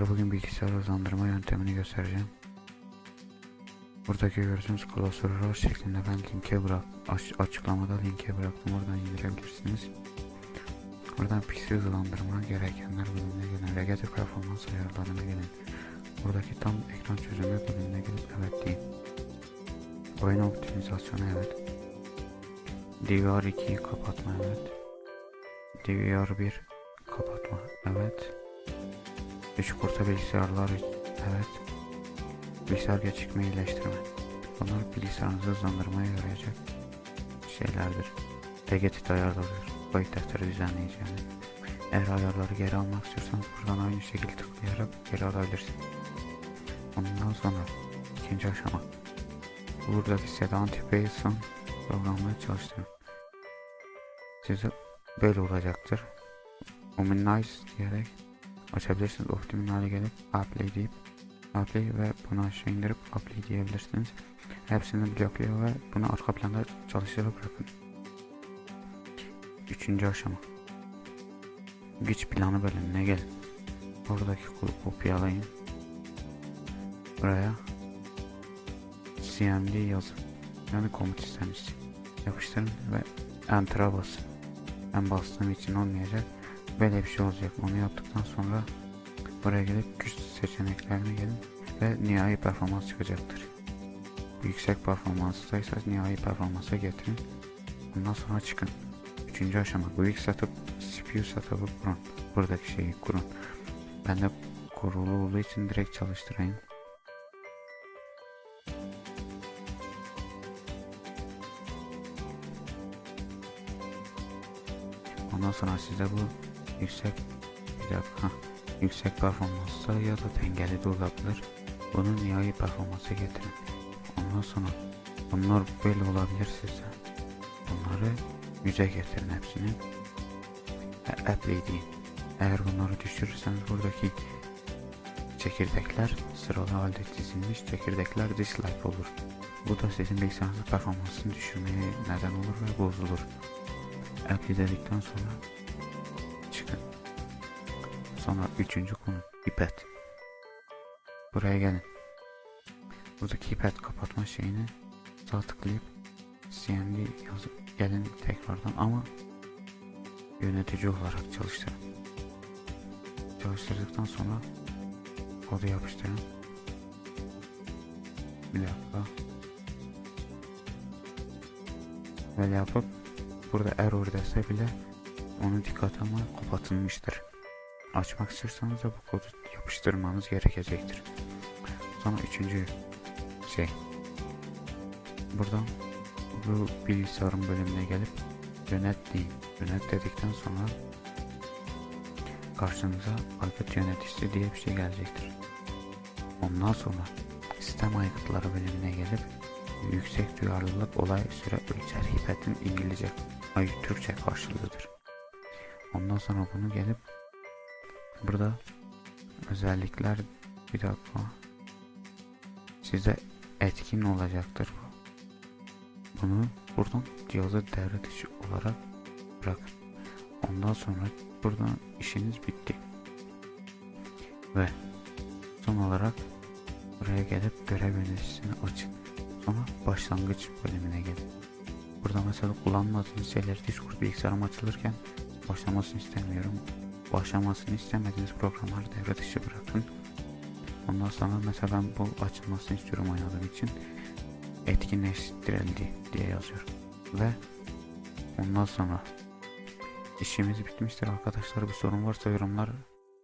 hızlandırma yöntemini göstereceğim. Buradaki gördüğünüz klasörler şeklinde ben linke bırak aç- açıklamada linke bıraktım oradan indirebilirsiniz. Buradan PC hızlandırma gerekenler bölümüne gelin. Regete performans ayarlarına gelin. Buradaki tam ekran çözümü bölümüne gelip evet deyin. Oyun optimizasyonu evet. DVR2'yi kapatma evet. DVR1 kapatma evet. 3 kurta bilgisayarlar evet. Bilgisayar gecikme iyileştirme. Bunlar bilgisayarınızı hızlandırmaya yarayacak şeylerdir. Tegetit ayarları, kayıt defteri düzenleyeceğini. Eğer ayarları geri almak istiyorsanız buradan aynı şekilde tıklayarak geri alabilirsiniz. Ondan sonra ikinci aşama. Buradaki set anti-Bayes'ın programını çalıştırın. Size böyle olacaktır. Omnize diyerek açabilirsiniz. Optimin hale gelip apply deyip apply ve bunu aşağı indirip apply diyebilirsiniz. Hepsini blokluyor ve bunu arka planda çalıştırıp bırakın. Üçüncü aşama. Güç planı bölümüne gelin. Oradaki kolu kopyalayın. Buraya cmd yazın. Yani komut istemişsin. Yapıştırın ve enter'a basın. Ben bastığım için olmayacak. Böyle bir şey olacak. Onu yaptıktan sonra buraya gelip güç seçeneklerine gelin ve nihai performans çıkacaktır. Yüksek performanstaysa nihai performansa getirin. Ondan sonra çıkın. Üçüncü aşama. Quick Setup CPU setup'ı kurun. Buradaki şeyi kurun. Ben de kurulu olduğu için direkt çalıştırayım. Ondan sonra size bu yüksek bir dakika yüksek performansta ya da dengeli de olabilir. Bunu nihai performansa getirin. Ondan sonra bunlar böyle olabilir size. Bunları yüze getirin hepsini. Deyin. Eğer bunları düşürürseniz buradaki çekirdekler sıralı halde dizilmiş çekirdekler dislike olur. Bu da sizin bilgisayarınızın performansını düşürmeye neden olur ve bozulur. Apply dedikten sonra çıkın. Sonra üçüncü konu ipad. Buraya gelin. Buradaki ipad kapatma şeyini sağ tıklayıp CMD yazıp gelin tekrardan ama yönetici olarak çalıştırın. Çalıştırdıktan sonra kodu yapıştırın. Bir dakika. Böyle yapıp burada error dese bile onu dikkat almayı kapatılmıştır. Açmak istiyorsanız da bu kodu yapıştırmanız gerekecektir. Sonra üçüncü şey. Buradan bu bilgisayarın bölümüne gelip yönet deyin. Yönet dedikten sonra karşınıza aygıt yöneticisi diye bir şey gelecektir. Ondan sonra sistem aygıtları bölümüne gelip yüksek duyarlılık olay süre ölçer hipetin İngilizce ay Türkçe karşılığıdır. Ondan sonra bunu gelip burada özellikler bir dakika size etkin olacaktır bu. Bunu buradan cihazı devre dışı olarak bırakın. Ondan sonra buradan işiniz bitti. Ve son olarak buraya gelip görev yöneticisini açın. Sonra başlangıç bölümüne gelin. Burada mesela kullanmadığınız şeyler Discord bilgisayarım açılırken başlamasını istemiyorum. Başlamasını istemediğiniz programları devre dışı bırakın. Ondan sonra mesela ben bu açılmasını istiyorum oynadığım için etkinleştirildi diye yazıyorum. Ve ondan sonra işimiz bitmiştir arkadaşlar. Bir sorun varsa yorumlar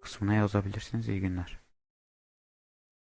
kısmına yazabilirsiniz. İyi günler.